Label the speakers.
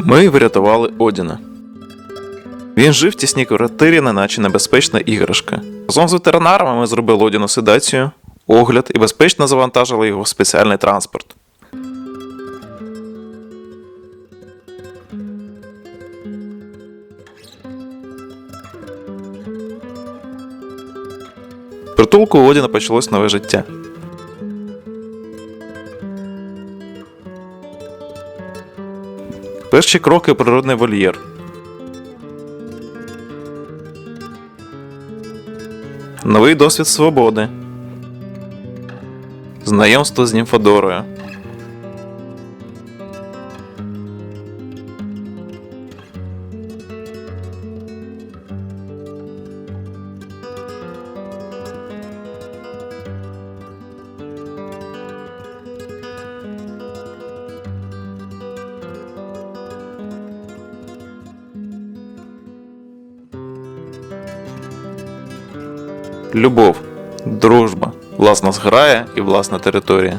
Speaker 1: Ми врятували Одіна. Він жив в тісній квартирі, неначе небезпечна іграшка. Разом з ветеринарами ми зробили Одіну седацію, огляд і безпечно завантажили його в спеціальний транспорт. Притулку Одіна почалось нове життя. Перші кроки природний вольєр. Новий досвід свободи. Знайомство з Німфодорою. Любов, дружба, власна зграя і власна територія.